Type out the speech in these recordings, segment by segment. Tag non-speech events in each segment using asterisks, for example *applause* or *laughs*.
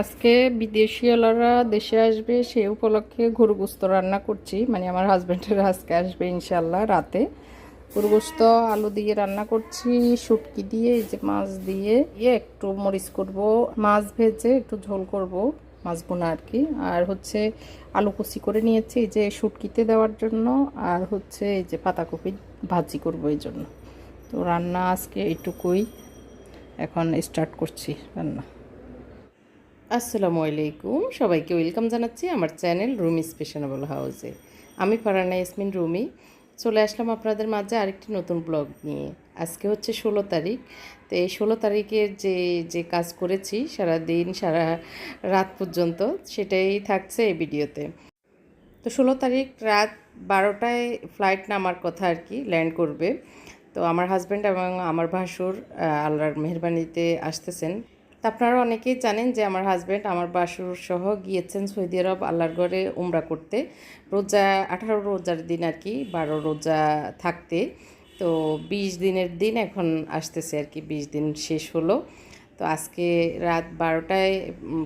আজকে বিদেশিওয়ালারা দেশে আসবে, সে উপলক্ষে গরুগুস্ত রান্না করছি। মানে আমার হাজব্যান্ডের আজকে আসবে ইনশাল্লাহ রাতে। গরুগুস্ত, আলু দিয়ে রান্না করছি, শুটকি দিয়ে, এই যে মাছ দিয়ে। একটু মরিচ করব, মাছ ভেজে একটু ঝোল করব, মাছ বোনা আর কি। আর হচ্ছে আলু কুচি করে নিয়েছি, এই যে শুটকিতে দেওয়ার জন্য। আর হচ্ছে এই যে পাতাকপি ভাজি করব এই জন্য। তো রান্না আজকে এইটুকুই। এখন স্টার্ট করছি রান্না। আসসালামু আলাইকুম। সবাইকে ওয়েলকাম জানাচ্ছি আমার চ্যানেল রুমি স্পেশনেবল হাউসে। আমি ফারানা ইয়াসমিন, রুমি। চলে আসলাম আপনাদের মাঝে আরেকটি নতুন ব্লগ নিয়ে। আজকে হচ্ছে ষোলো তারিখ। তো এই ষোলো তারিখের যে যে কাজ করেছি সারা দিন সারা রাত পর্যন্ত সেটাই থাকছে এই ভিডিওতে। তো ষোলো তারিখ রাত বারোটায় ফ্লাইট নামার কথা আর কি ল্যান্ড করবে। তো আমার হাজব্যান্ড এবং আমার ভাসুর আল্লাহর মেহরবানিতে আসতেছেন। আপনারা অনেকেই জানেন যে আমার হাজব্যান্ড আমার বাসুর সহ গিয়েছেন সৌদি আরব আল্লাহর ঘরে উমরা করতে। রোজা, আঠারো রোজার দিন আর কি বারো রোজা থাকতে। তো বিশ দিনের দিন এখন আসতেছে আর কি বিশ দিন শেষ হলো। তো আজকে রাত বারোটায়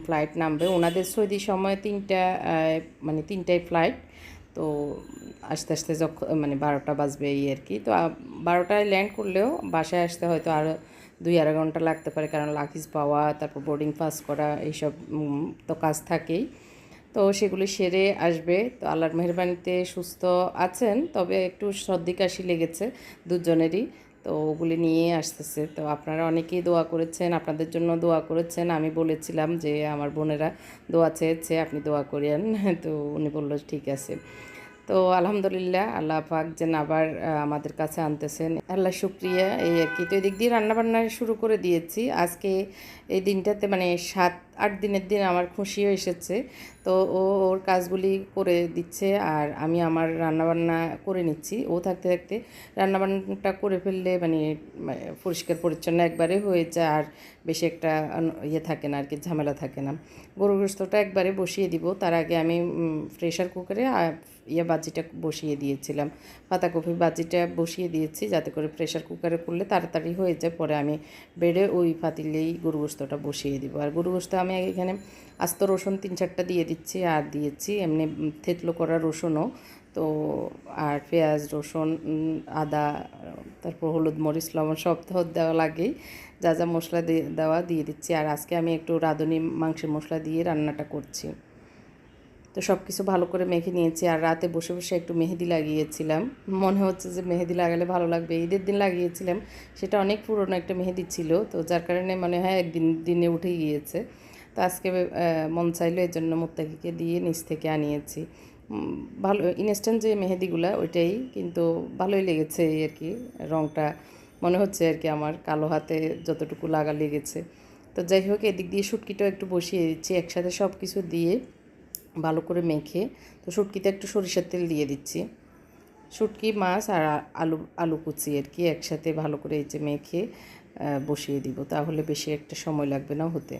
ফ্লাইট নামবে। ওনাদের সৌদি সময় তিনটা মানে তিনটায় ফ্লাইট তো আস্তে আস্তে যখন মানে বারোটা বাজবে এই আর কি তো বারোটায় ল্যান্ড করলেও বাসায় আসতে হয়তো আরও দুই আড়াই ঘণ্টা লাগতে পারে, কারণ লাকিজ পাওয়া, তারপর বোর্ডিং পাস করা, এইসব তো কাজ থাকেই। তো সেগুলি সেরে আসবে। তো আল্লাহর মেহরবানিতে সুস্থ আছেন, তবে একটু সর্দি কাশি লেগেছে দুজনেরই। তো ওগুলি নিয়ে আসতেছে। তো আপনারা অনেকেই দোয়া করেছেন, আপনাদের জন্য দোয়া করেছেন। আমি বলেছিলাম যে আমার বোনেরা দোয়া চেয়েছে, আপনি দোয়া করেন *laughs* তো উনি বলল, ঠিক আছে। তো আলহামদুলিল্লাহ আল্লাহ পাক যেন আবার আমাদের কাছে আনতেছেন। আল্লাহ শুক্রিয়া, এই আর কি। তো এদিক দিয়ে রান্নাবান্না শুরু করে দিয়েছি। আজকে এই দিনটাতে মানে সাত আট দিনের দিন আমার খুশিও এসেছে। তো ও ওর কাজগুলি করে দিচ্ছে আর আমি আমার রান্নাবান্না করে নিচ্ছি। ও থাকতে থাকতে রান্নাবান্নাটা করে ফেললে মানে মানে পরিষ্কার পরিচ্ছন্ন একবারে হয়ে যায় আর বেশি একটা ইয়ে থাকে না আর কি ঝামেলা থাকে না। গরু গোস্তটা একবারে বসিয়ে দিব। তার আগে আমি প্রেশার কুকারে ইয়ে বাজিটা বসিয়ে দিয়েছিলাম। পাতাকপি বাজিটা বসিয়ে দিয়েছি যাতে করে প্রেশার কুকারে করলে তাড়াতাড়ি হয়ে যায়। পরে আমি বেড়ে ওই পাতিলেই গরু গোস্তটা বসিয়ে দিব। আর গরু গোস্ত আমি এখানে আস্ত রসুন তিন চারটা দিয়ে দিচ্ছি, আর দিয়েছি এমনি থেতলো করা রসুনও। তো আর পেঁয়াজ, রসুন আদা, তারপর হলুদ, মরিচ, লবণ সব তো দেওয়া লাগেই। যা যা মশলা দেওয়া দিয়ে দিচ্ছি। আর আজকে আমি একটু রাঁধুনি মাংসের মশলা দিয়ে রান্নাটা করছি। তো সব কিছু ভালো করে মেখে নিয়েছি। আর রাতে বসে বসে একটু মেহেদি লাগিয়েছিলাম। মনে হচ্ছে যে মেহেদি লাগালে ভালো লাগবে। ঈদের দিন লাগিয়েছিলাম। সেটা অনেক পুরনো একটা মেহেদি ছিল। তো যার কারণে মনে হয় একদিন দিনে উঠে গিয়েছে। তো আজকে মন চাইলো এর জন্য মুত্তাকিকে দিয়ে নিচ থেকে আনিয়েছি। ভালো ইনস্ট্যান্ট যে মেহেদিগুলা, ওইটাই কিন্তু ভালোই লেগেছে এই আর কি রঙটা মনে হচ্ছে আর কি আমার কালো হাতে যতটুকু লাগা লেগেছে। তো যাই হোক, এদিক দিয়ে শুটকিটাও একটু বসিয়ে দিচ্ছি, একসাথে সব কিছু দিয়ে ভালো করে মেখে, তো শুটকিতে একটু সরিষার তেল দিয়ে দিচ্ছি। শুটকি মাছ আর আলু আলু কুচি আর কি একসাথে ভালো করে এই যে মেখে বসিয়ে দিব, তাহলে বেশি একটা সময় লাগবে না হতে।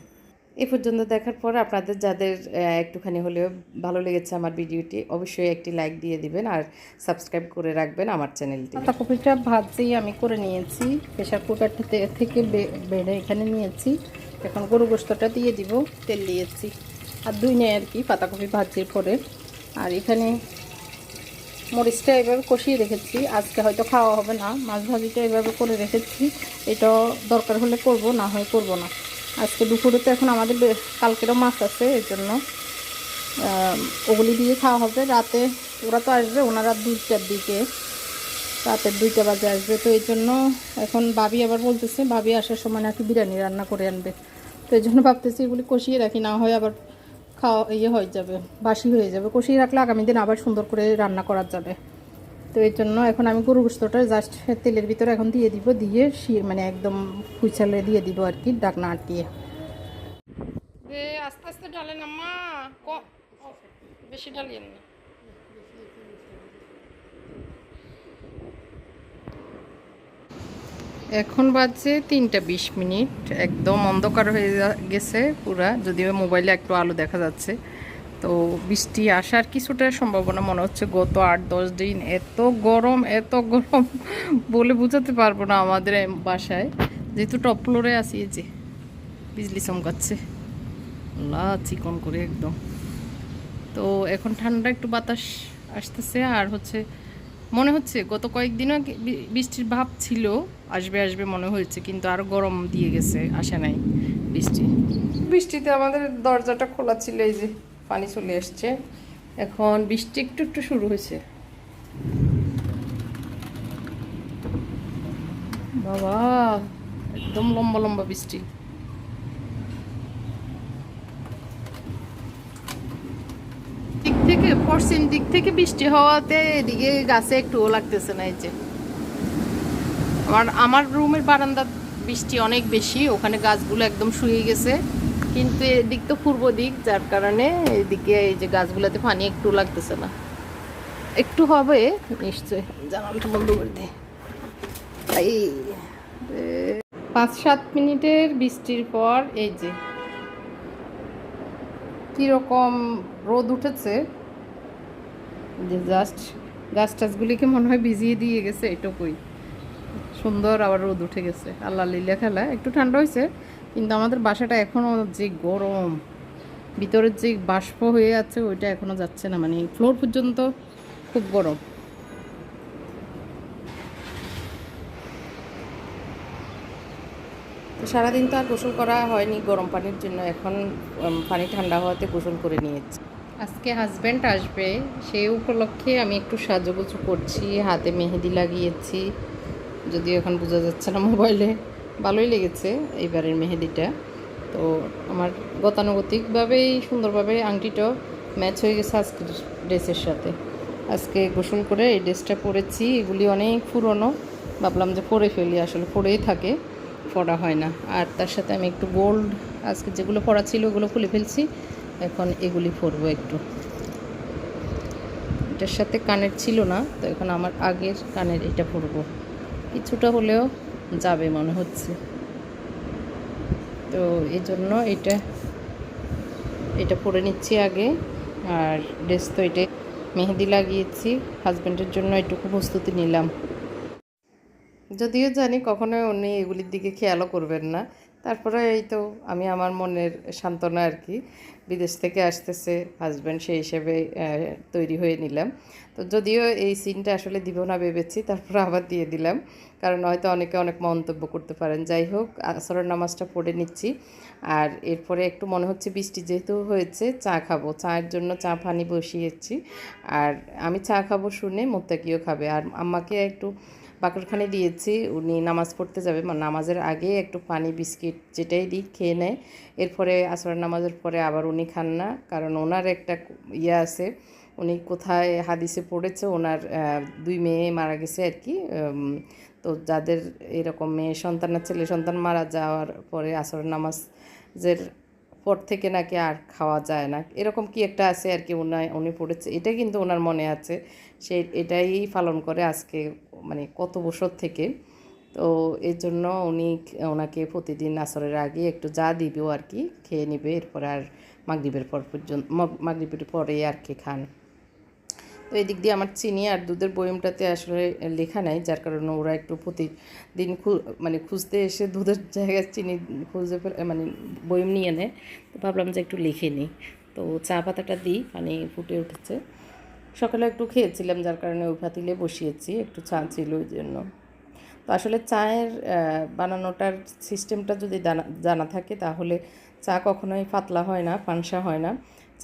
এ পর্যন্ত দেখার পর আপনাদের যাদের একটুখানি হলেও ভালো লেগেছে আমার ভিডিওটি, অবশ্যই একটি লাইক দিয়ে দিবেন আর সাবস্ক্রাইব করে রাখবেন আমার চ্যানেলটি। পাতাকপিটা ভাজেই আমি করে নিয়েছি, প্রেশার কুকার থেকে বেড়ে এখানে নিয়েছি। এখন গরু গোস্তটা দিয়ে দিব, তেল দিয়েছি। আর দুই নেয় আর কি পাতাকপি ভাজির পরে। আর এখানে মরিচটা এভাবে কষিয়ে রেখেছি, আজকে হয়তো খাওয়া হবে না, মাছ ভাজিটা এভাবে করে রেখেছি। এটা দরকার হলে করব, না হয় করব না। আজকে দুপুরে তো এখন আমাদের কালকেরও মাছ আছে, এর জন্য ওগুলি দিয়ে খাওয়া হবে। রাতে ওরা তো আসবে, ওনারা দুইটার দিকে। রাতের দুইটা বাজে আসবে। তো এই জন্য এখন ভাবি আবার বলতেছে, ভাবি আসার সময় নাকি বিরিয়ানি রান্না করে আনবে। তো এই জন্য ভাবতেছি এগুলি কষিয়ে রাখি, না হয় আবার খাওয়া ইয়ে হয়ে যাবে, বাসি হয়ে যাবে। কষিয়ে রাখলে আগামী দিন আবার সুন্দর করে রান্না করা যাবে। তো এর জন্য এখন আমি গরু গোস্তটা জাস্ট তেলের ভিতরে এখন দিয়ে দিব দিয়ে শির মানে একদম কুইচালে দিয়ে দিব আর কি ডাকনা আটকিয়ে। আস্তে আস্তে ডালেন আম্মা। বেশি ডালিয়েন না। এখন বাজছে তিনটা বিশ মিনিট একদম অন্ধকার হয়ে গেছে পুরা যদিও মোবাইলে একটু আলো দেখা যাচ্ছে। তো বৃষ্টি আসার কিছুটা সম্ভাবনা মনে হচ্ছে। গত আট, দশ দিন এত গরম এত গরম বলে বোঝাতে পারব না আমাদের বাসায়। যেহেতু টপ ফ্লোরে এই যে, বিজলি চমকাচ্ছে। চিকন করে একদম। তো এখন ঠান্ডা, একটু বাতাস আসতেছে। আর হচ্ছে, মনে হচ্ছে গত কয়েকদিনও বৃষ্টির ভাব ছিল, আসবে আসবে মনে হয়েছে। কিন্তু আরও গরম দিয়ে গেছে, আসে নাই বৃষ্টি। বৃষ্টিতে আমাদের দরজাটা খোলা ছিল এই যে। পানি চলে এসছে এখন বৃষ্টি একটু একটু শুরু হয়েছে। বাবা, একদম লম্বা লম্বা বৃষ্টি। দিক থেকে, পশ্চিম দিক থেকে বৃষ্টি হওয়াতে এদিকে গাছে একটুও লাগতেছে না এই যে। আমার আমার রুমের বারান্দা বৃষ্টি অনেক বেশি, ওখানে গাছগুলো একদম শুয়ে গেছে। কিন্তু এদিক তো পূর্ব দিক, যার কারণে এদিকে এই যে গাছগুলোতে পানি একটু লাগতেছে না। একটু হবে নিশ্চয় জানালাটা বন্ধ করে দে এই পাঁচ সাত মিনিটের বৃষ্টির পর, এই যে, কীরকম রোদ উঠেছে যে জাস্ট, গাছ টাছগুলিকে মনে হয় ভিজিয়ে দিয়ে গেছে, এটুকুই। সুন্দর আবার রোদ উঠে গেছে। আল্লাহ লীলা খেলা, একটু ঠান্ডা হয়েছে কিন্তু আমাদের বাসাটা এখনও যে গরম ভিতরের যে বাষ্প হয়ে আছে ওইটা এখনও যাচ্ছে না মানে ফ্লোর পর্যন্ত খুব গরম। সারাদিন তো আর গোসল করা হয়নি গরম পানির জন্য এখন পানি ঠান্ডা হওয়াতে গোসল করে নিয়েছি। আজকে হাজব্যান্ড আসবে সেই উপলক্ষে আমি একটু সাজুগুজু করছি হাতে মেহেদি লাগিয়েছি যদিও এখন বোঝা যাচ্ছে না মোবাইলে ভালোই লেগেছে এইবারের মেহেদিটা। তো আমার গতানুগতিকভাবেই, সুন্দরভাবে আংটিটাও ম্যাচ হয়ে গেছে আজকের ড্রেসের সাথে। আজকে গোসল করে এই ড্রেসটা পরেছি, এগুলি অনেক পুরনো। ভাবলাম যে পরে ফেলি, আসলে পরেই থাকে, পরা হয় না। আর তার সাথে আমি একটু গোল্ড আজকে যেগুলো পরা ছিল ওগুলো খুলে ফেলছি, এখন এগুলি পরবো একটু। এটার সাথে কানের ছিল না, তো এখন আমার আগের কানের এটা পরবো। কিছুটা হলেও যাবে মনে হচ্ছে। তো এই জন্য এটা এটা পরে নিচ্ছি আগে। আর ড্রেস তো এটা মেহেদি লাগিয়েছি হাজব্যান্ডের জন্য এটুকু প্রস্তুতি নিলাম। যদিও জানি কখনোই উনি এগুলির দিকে খেয়ালও করবেন না। তারপরে এই তো আমি আমার মনের সান্ত্বনা আর কি, বিদেশ থেকে আসতেছে হাজব্যান্ড সেই হিসেবে তৈরি হয়ে নিলাম। তো যদিও এই সিনটা আসলে দিব না ভেবেছি, তারপর আবার দিয়ে দিলাম। কারণ হয়তো অনেকে অনেক মন্তব্য করতে পারেন। যাই হোক, আসরের নামাজটা পড়ে নিচ্ছি। আর এরপরে একটু মনে হচ্ছে বৃষ্টি যেহেতু হয়েছে, চা খাব। চায়ের জন্য চা পানি বসিয়েছি। আর আমি চা খাব শুনে, মোত্তাকিও খাবে। আর আম্মাকে একটু বাকরখানে দিয়েছি, উনি নামাজ পড়তে যাবে। নামাজের আগে একটু পানি, বিস্কিট যেটাই দিই খেয়ে নেয়। এরপরে আসর নামাজের পরে আবার উনি খান না। কারণ ওনার একটা ইয়ে আছে, উনি কোথায় হাদিসে পড়েছে, ওনার দুই মেয়ে মারা গেছে আর কি। তো যাদের এরকম মেয়ে সন্তান আর ছেলে সন্তান মারা যাওয়ার পরে আসর নামাজের পর থেকে নাকি আর খাওয়া যায় না। এরকম কি একটা আছে আর কি উনি উনি পড়েছে। এটা কিন্তু ওনার মনে আছে। সে এটাই পালন করে আজকে মানে কত বছর থেকে। তো এর জন্য উনি ওনাকে প্রতিদিন আসরের আগে একটু যা দিবেও আর কি খেয়ে নেবে, এরপরে আর মাগরিবের পর পর্যন্ত মগ- মাগরিবের পরে আর কি খান। তো এই দিক দিয়ে আমার চিনি আর দুধের বয়মটাতে আসলে লেখা নাই, যার কারণে ওরা একটু প্রতিদিন মানে খুঁজতে এসে দুধের জায়গায় চিনি খুঁজে মানে বয়ম নিয়ে নেয়। তো ভাবলাম যে একটু লিখে নিই। তো চা পাতাটা দিই, পানি ফুটে উঠেছে। সকালে একটু খেয়েছিলাম, যার কারণে ওই পাতিলে বসিয়েছি, একটু চা ছিল ওই জন্য। তো আসলে চায়ের বানানোটার সিস্টেমটা যদি জানা জানা থাকে, তাহলে চা কখনোই পাতলা হয় না পানসা হয় না।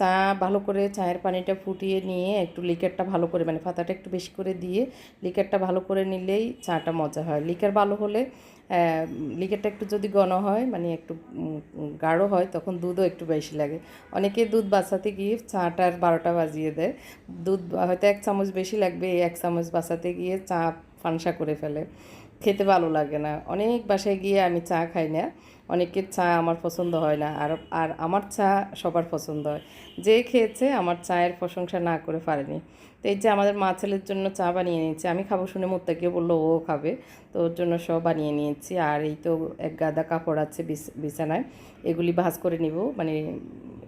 চা ভালো করে চায়ের পানিটা ফুটিয়ে নিয়ে একটু লিকারটা ভালো করে মানে পাতাটা একটু বেশি করে দিয়ে লিকারটা ভালো করে নিলেই চাটা মজা হয়। লিকার ভালো হলে লিকারটা একটু যদি ঘন হয় মানে একটু গাঢ় হয়, তখন দুধও একটু বেশি লাগে। অনেকে দুধ বাঁচাতে গিয়ে চাটার বারোটা বাজিয়ে দেয়। দুধ হয়তো এক চামচ বেশি লাগবে এক চামচ বাঁচাতে গিয়ে চা ফানসা করে ফেলে। খেতে ভালো লাগে না। অনেক বাসায় গিয়ে আমি চা খাই না। অনেকের চা আমার পছন্দ হয় না, আর আর আমার চা সবার পছন্দ হয়। যে খেয়েছে আমার চায়ের প্রশংসা না করে পারেনি। তো এই যে আমাদের মা ছেলের জন্য চা বানিয়ে নিয়েছি, আমি খাব শুনে মোত্তাকিও বলল, ও খাবে। তো ওর জন্য সব বানিয়ে নিয়েছি, আর এই তো এক গাদা কাপড় আছে বিছ- বিছানায়, এগুলি ভাঁজ করে নিব। মানে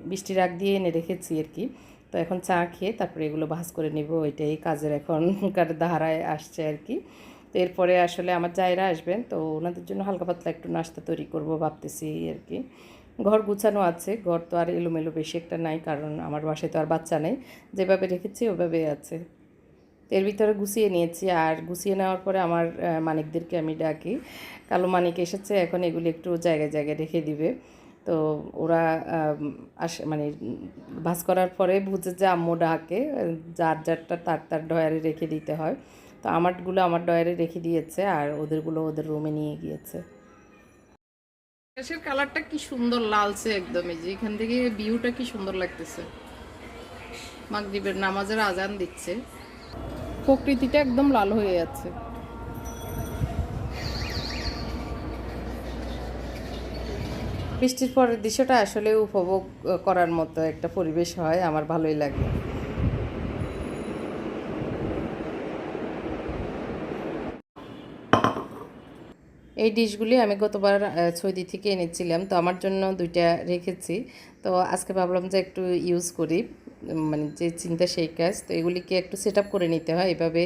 বৃষ্টি রাগ দিয়ে এনে রেখেছি আর কি। তো এখন চা খেয়ে তারপরে এগুলো ভাঁজ করে নিব ওইটাই কাজের এখনকার ধারায় আসছে আর কি। তো এরপরে আসলে আমার জায়রা আসবেন, তো ওনাদের জন্য হালকা পাতলা একটু নাস্তা তৈরি করব ভাবতেছি আর কি। ঘর গুছানো আছে, ঘর তো আর এলোমেলো বেশি একটা নাই, কারণ আমার বাসায় তো আর বাচ্চা নেই। যেভাবে রেখেছি ওভাবে আছে। এর ভিতরে গুছিয়ে নিয়েছি, আর গুছিয়ে নেওয়ার পরে আমার মানিকদেরকে আমি ডাকি। কালো মানিক এসেছে, এখন এগুলি একটু জায়গায় জায়গায় রেখে দিবে। তো ওরা আসে মানে ভাজ করার পরে বুঝে যে আম্মু ডাকে, যার যারটা তার তার ডয়ারে রেখে দিতে হয়। তো আমারগুলো আমার ডয়ারে রেখে দিয়েছে আর ওদেরগুলো ওদের রুমে নিয়ে গিয়েছে। কালারটা কি সুন্দর লালছে একদমই যে এখান থেকে ভিউটা কি সুন্দর লাগতেছে। মাগরিবের নামাজের আজান দিচ্ছে। প্রকৃতিটা একদম লাল হয়ে যাচ্ছে বৃষ্টির পরের দৃশ্যটা আসলে উপভোগ করার মতো একটা পরিবেশ হয়। আমার ভালোই লাগে। এই ডিশগুলি আমি গতবার সৌদি থেকে এনেছিলাম। তো আমার জন্য দুইটা রেখেছি। তো আজকে ভাবলাম যে একটু ইউজ করি। মানে যে চিন্তা সেই কাজ। তো এগুলিকে একটু সেট করে নিতে হয়। এভাবে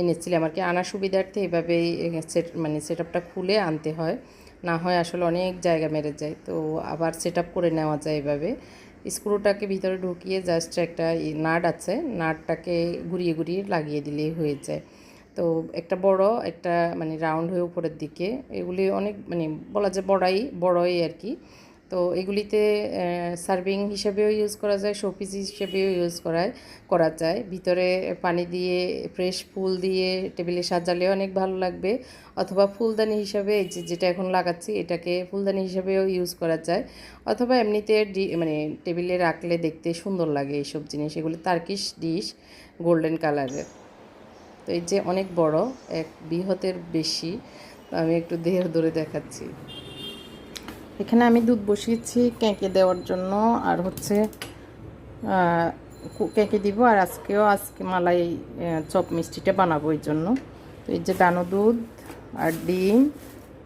এনেছিলাম আর কি। আনার সুবিধার্থে এভাবেই সেট মানে সেট খুলে আনতে হয়। না হয় আসলে অনেক জায়গা মেরে যায়। তো আবার সেট করে নেওয়া যায় এভাবে। স্ক্রুটাকে ভিতরে ঢুকিয়ে জাস্ট একটা নাট আছে। নাটটাকে ঘুরিয়ে ঘুরিয়ে লাগিয়ে দিলেই হয়ে যায়। তো একটা বড়, একটা মানে রাউন্ড হয়ে উপরের দিকে। এগুলি অনেক মানে বলা যায় বড়াই, বড়ই আর কি তো এগুলিতে সার্ভিং হিসেবেও ইউজ করা যায় শোপিস হিসেবেও ইউজ করায় করা যায়। ভিতরে পানি দিয়ে ফ্রেশ ফুল দিয়ে টেবিলে সাজালেও অনেক ভালো লাগবে। অথবা ফুলদানি হিসাবে যে যেটা এখন লাগাচ্ছি, এটাকে ফুলদানি হিসেবেও ইউজ করা যায়। অথবা এমনিতে মানে টেবিলে রাখলে দেখতে সুন্দর লাগে এইসব জিনিস। এগুলি তার্কিশ ডিশ গোল্ডেন কালারের তো এই যে অনেক বড়, এক বৃহতের বেশি, আমি একটু দেহ ধরে দেখাচ্ছি। এখানে আমি দুধ বসিয়েছি কেঁকে দেওয়ার জন্য, আর হচ্ছে কেঁকে দিব, আর আজকেও আজকে মালাই চপ মিষ্টিটা বানাবো এই জন্য। তো এই যে দানো দুধ, আর ডিম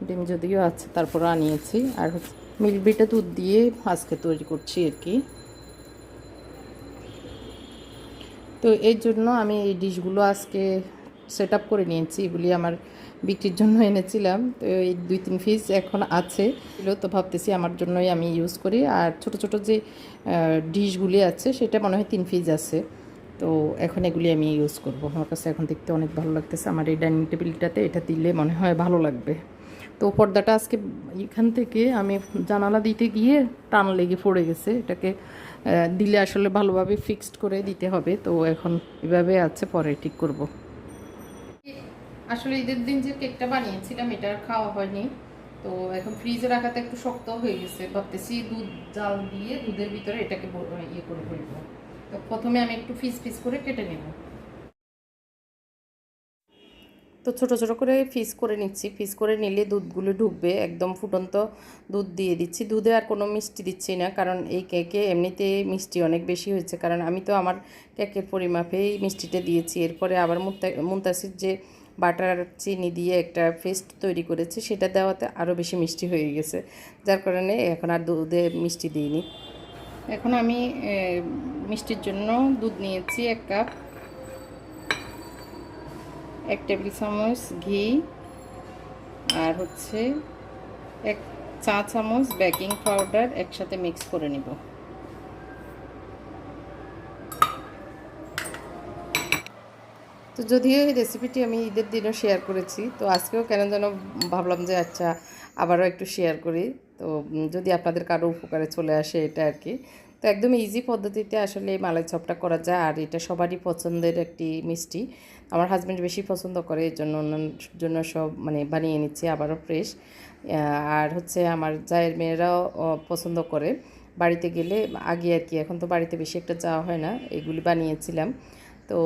ডিম যদিও আছে তারপর আনিয়েছি, আর হচ্ছে মিল্কবিটা দুধ দিয়ে আজকে তৈরি করছি আর কি। তো এই জন্য আমি এই ডিশগুলো আজকে সেট আপ করে নিয়েছি, এগুলি আমার বিক্রির জন্য এনেছিলাম। তো এই দুই তিন পিস এখন আছে। তো ভাবতেছি আমার জন্যই আমি ইউজ করি। আর ছোট ছোট যে ডিশগুলি আছে, সেটা মনে হয় তিন পিস আছে। তো এখন এগুলি আমি ইউজ করব। আমার কাছে এখন দেখতে অনেক ভালো লাগতেছে। আমার এই ডাইনিং টেবিলটাতে এটা দিলে মনে হয় ভালো লাগবে। তো পর্দাটা আজকে এখান থেকে আমি জানালা দিতে গিয়ে টান লেগে পড়ে গেছে। এটাকে দিলে আসলে ভালোভাবে ফিক্সড করে দিতে হবে। তো এখন এভাবে আছে, পরে ঠিক করব। আসলে ঈদের দিন যে কেকটা বানিয়েছিলাম, এটা খাওয়া হয়নি। তো এখন ফ্রিজে রাখাতে একটু শক্ত হয়ে গেছে। ভাবতেছি দুধ, জাল দিয়ে দুধের ভিতরে এটাকে ইয়ে করে ফেলব। তো প্রথমে আমি একটু ফিস ফিস করে কেটে নেব। তো ছোট ছোট করে ফিস করে নিচ্ছি। ফিস করে নিলে দুধগুলো ঢুকবে, একদম ফুটন্ত দুধ দিয়ে দিচ্ছি। দুধে আর কোনো মিষ্টি দিচ্ছি না, কারণ এই কেকে এমনিতে মিষ্টি অনেক বেশি হয়েছে। কারণ আমি তো আমার কেকের পরিমাপেই মিষ্টিটা দিয়েছি। এরপরে আবার মুন্তা, মুন্তাসির যে বাটার চিনি দিয়ে একটা পেস্ট তৈরি করেছে, সেটা দেওয়াতে আরও বেশি মিষ্টি হয়ে গেছে। যার কারণে এখন আর দুধে মিষ্টি দিইনি। এখন আমি মিষ্টির জন্য দুধ নিয়েছি এক কাপ। এক টেবিল চামচ ঘি আর হচ্ছে এক চা চামচ বেকিং পাউডার একসাথে মিক্স করে নিব। তো যদিও এই রেসিপিটি আমি ঈদের দিনও শেয়ার করেছি, তো আজকেও কেন যেন ভাবলাম যে আচ্ছা আবারও একটু শেয়ার করি। তো যদি আপনাদের কারও উপকারে চলে আসে এটা আর কি তো একদম ইজি পদ্ধতিতে আসলে মালাই চপটা করা যায়, আর এটা সবারই পছন্দের একটি মিষ্টি। আমার হাজব্যান্ড বেশি পছন্দ করে এর জন্য জন্য সব মানে বানিয়ে নিচ্ছে, আবারও ফ্রেশ আর হচ্ছে আমার জায়ের মেয়েরাও পছন্দ করে। বাড়িতে গেলে আগে আর কি, এখন তো বাড়িতে বেশি একটা যাওয়া হয় না, এগুলি বানিয়েছিলাম। তো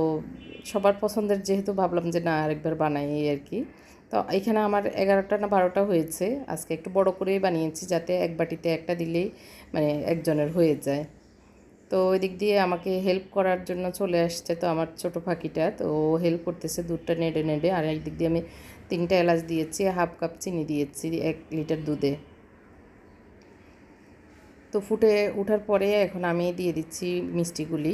সবার পছন্দের, যেহেতু ভাবলাম যে না, আরেকবার বানাই আর কি। তো এখানে আমার এগারোটা না বারোটা হয়েছে। আজকে একটু বড় করেই বানিয়েছি যাতে এক বাটিতে একটা দিলেই মানে একজনের হয়ে যায়। তো ওই দিক দিয়ে আমাকে হেল্প করার জন্য চলে আসছে তো আমার ছোট পাখিটা তো হেল্প করতেছে দুধটা নেড়ে নেড়ে। আর এই দিক দিয়ে আমি তিনটা এলাচ দিয়েছি হাফ কাপ চিনি দিয়েছি, এক লিটার দুধে। তো ফুটে ওঠার পরে এখন আমি দিয়ে দিচ্ছি মিষ্টিগুলি।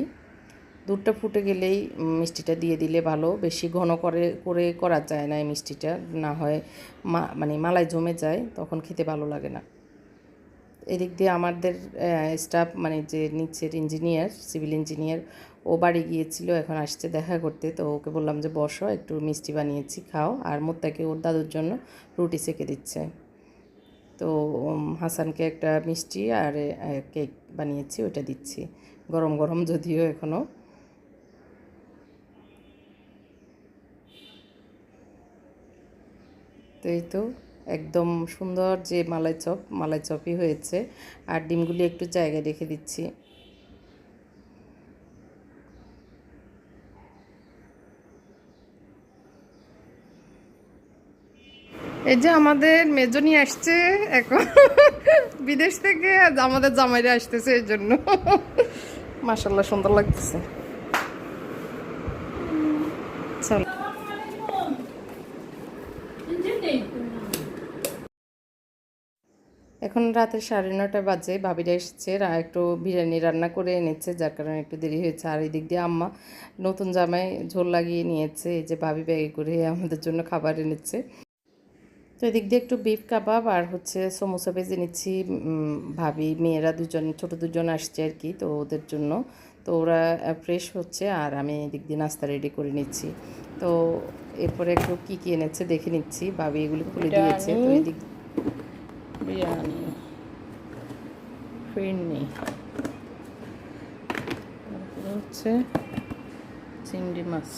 দুধটা ফুটে গেলেই মিষ্টিটা দিয়ে দিলে ভালো। বেশি ঘন করে করে করা যায় না এই মিষ্টিটা। না হয় মা মানে মালাই জমে যায়, তখন খেতে ভালো লাগে না। এদিক দিয়ে আমাদের স্টাফ মানে যে নিচের ইঞ্জিনিয়ার সিভিল ইঞ্জিনিয়ার ও বাড়ি গিয়েছিল, এখন আসছে দেখা করতে। তো ওকে বললাম যে, বসো, একটু মিষ্টি বানিয়েছি, খাও। আর মোত্তাকে ওর দাদুর জন্য রুটি সেকে দিচ্ছে। তো হাসানকে একটা মিষ্টি আর কেক বানিয়েছি ওটা দিচ্ছি। গরম গরম যদিও এখনও তো এই তো, একদম সুন্দর যে মালাই চপ, মালাই চপই হয়েছে। আর ডিমগুলি একটু জায়গায় রেখে দিচ্ছি। এই যে আমাদের মেজনি আসছে এখন। *laughs* বিদেশ থেকে আমাদের জামাইরা আসতেছে এই জন্য। মাসাল্লাহ সুন্দর লাগতেছে। চল। এখন রাতে সাড়ে নটা বাজে ভাবিরা এসেছে একটু বিরিয়ানি রান্না করে এনেছে যার কারণে একটু দেরি হয়েছে। আর এদিক দিয়ে আম্মা নতুন জামাই ঝোল লাগিয়ে নিয়েছে এই যে ভাবি ব্যাগে করে আমাদের জন্য খাবার এনেছে। তো এদিক দিয়ে একটু বিফ কাবাব আর হচ্ছে সমোসা ভেজে নিচ্ছি। ভাবি মেয়েরা দুজন ছোট দুজন আসছে আর কি তো ওদের জন্য। তো ওরা ফ্রেশ হচ্ছে আর আমি এদিক দিয়ে নাস্তা রেডি করে নিচ্ছি। তো এরপরে একটু কী কী এনেছে দেখে নিচ্ছি। ভাবি এগুলি খুলে দিয়েছে তো এদিক বিরিয়ানি। ফিরনি। তারপরে হচ্ছে চিংড়ি মাছ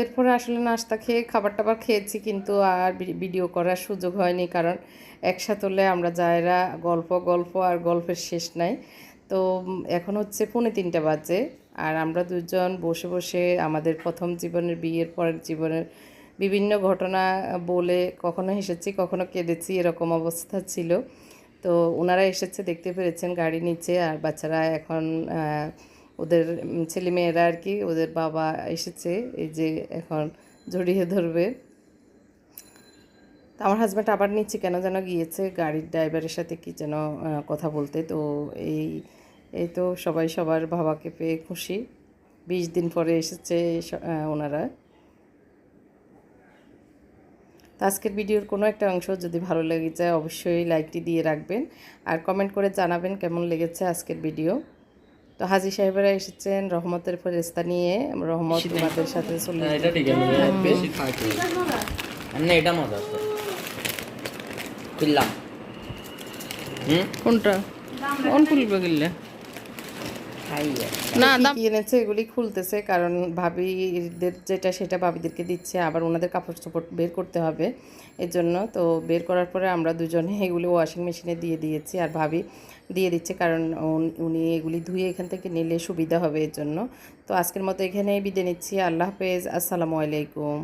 এরপরে আসলে নাস্তা খেয়ে খাবার টাবার খেয়েছি কিন্তু আর ভিডিও করার সুযোগ হয়নি কারণ একসাথে হলে আমরা যায়রা গল্প গল্প আর গল্পের শেষ নাই। তো এখন হচ্ছে পৌনে তিনটা বাজে। আর আমরা দুজন বসে বসে আমাদের প্রথম জীবনের বিয়ের পরের জীবনের বিভিন্ন ঘটনা বলে কখনো হেসেছি, কখনো কেঁদেছি, এরকম অবস্থা ছিল। তো ওনারা এসেছে, দেখতে পেরেছেন গাড়ি নিচে আর বাচ্চারা এখন ওদের ছেলেমেয়েরা আর কি, ওদের বাবা এসেছে, এই যে এখন জড়িয়ে ধরবে। আমার হাজব্যান্ড আবার নিচে কেন যেন গিয়েছে, গাড়ির ড্রাইভারের সাথে কি যেন কথা বলতে। তো এই এই তো সবাই সবার বাবাকে পেয়ে খুশি। বিশ দিন পরে এসেছে ওনারা। তো আজকের ভিডিওর কোনো একটা অংশ যদি ভালো লেগে যায় অবশ্যই লাইকটি দিয়ে রাখবেন। আর কমেন্ট করে জানাবেন কেমন লেগেছে আজকের ভিডিও। তো হাজি সাহেবেরা এসেছেন রহমতের ফেরেস্তা নিয়ে। রহমত তোমাদের সাথে চলে এটা ঠিক আছে বেশি থাকে না এটা মজা আছে। খুললাম। হুম? কোনটা? কোন গেলে খাই না কি এনেছে এগুলি খুলতেছে কারণ ভাবিদের যেটা সেটা ভাবিদেরকে দিচ্ছে আবার ওনাদের কাপড় চোপড় বের করতে হবে। এর জন্য তো বের করার পরে আমরা দুজনে এগুলি ওয়াশিং মেশিনে দিয়ে দিয়েছি আর ভাবি দিয়ে দিচ্ছে কারণ উন- উনি এগুলি ধুয়ে এখান থেকে নিলে সুবিধা হবে এর জন্য তো আজকের মতো এখানেই বিদে নিচ্ছি। আল্লাহ হাফেজ। আসসালামু আলাইকুম।